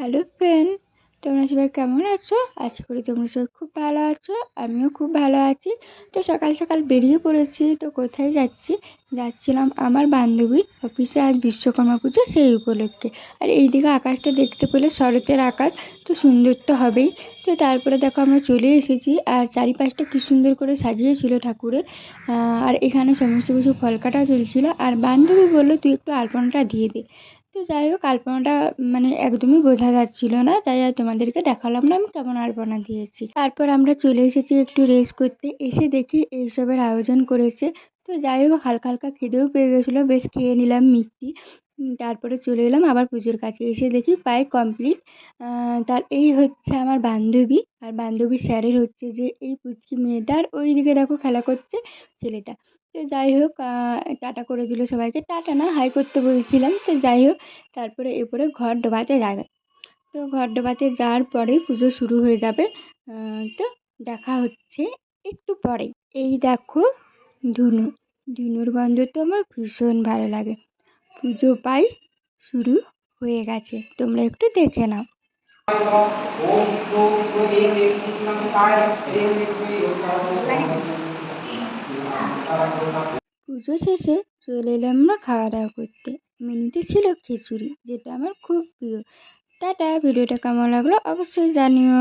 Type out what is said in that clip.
Hello friend তোমরা সবাই কেমন আছো? আশা করি তোমরা সবাই খুব ভালো আছো, আমিও খুব ভালো আছি। তো সকাল সকাল বেরিয়ে পড়েছি, তো কোথায় যাচ্ছি? যাচ্ছিলাম আমার বান্ধবীর অফিসে আজ বিশ্বকর্মা পুজো সেই উপলক্ষে। আর এইদিকে আকাশটা দেখতে পেলে শরতের আকাশ, তো সুন্দর তো হবেই। তো তারপরে দেখো আমরা চলে এসেছি, আর চারিপাশটা কী সুন্দর করে সাজিয়েছিল ঠাকুরের। আর এখানে সমস্ত কিছু ফল কাটা চলছিল। আর বান্ধবী বলল, তুই একটু আলপনাটা দিয়ে দে। তো যাই হোক, আলপনাটা মানে একদমই বোঝা যাচ্ছিল না, তাই আর তোমাদেরকে দেখালাম না আমি কেমন আলপনা দিয়েছি। তারপর আমরা চলে এসেছি একটু রেস্ট করতে, এসে দেখি এইসবের আয়োজন করেছে। তো যাই হোক, হালকা হালকা খিদেও পেয়ে গেছিল, বেশ খেয়ে নিলাম মিষ্টি। তারপরে চলে এলাম আবার পুজোর কাছে, এসে দেখি প্রায় কমপ্লিট তার এই হচ্ছে আমার বান্ধবী, আর বান্ধবীর স্যারের হচ্ছে যে এই পুচকি মেয়েটার ওই দিকে দেখো খেলা করছে ছেলেটা। তো যাই হোক টাটা করে দিল সবাইকে। টাটা না, হাই করতে বলছিলাম। তো যাই হোক, তারপরে এরপরে ঘর ডোবাতে যাবে। তো ঘর ডোবাতে যাওয়ার পরে পুজো শুরু হয়ে যাবে। তো দেখা হচ্ছে একটু পরে এই দেখো, ধুনো। ধুনোর গন্ধ তো আমার ভীষণ ভালো লাগে। পুজো পাই শুরু হয়ে গেছে। তোমরা একটু দেখে নাও। পুজো শেষে চলে এলাম আমরা খাওয়া দাওয়া করতে। মেনুতে ছিল খিচুড়ি, যেটা আমার খুব প্রিয়। টাটা, ভিডিওটা কেমন লাগল অবশ্যই জানিও।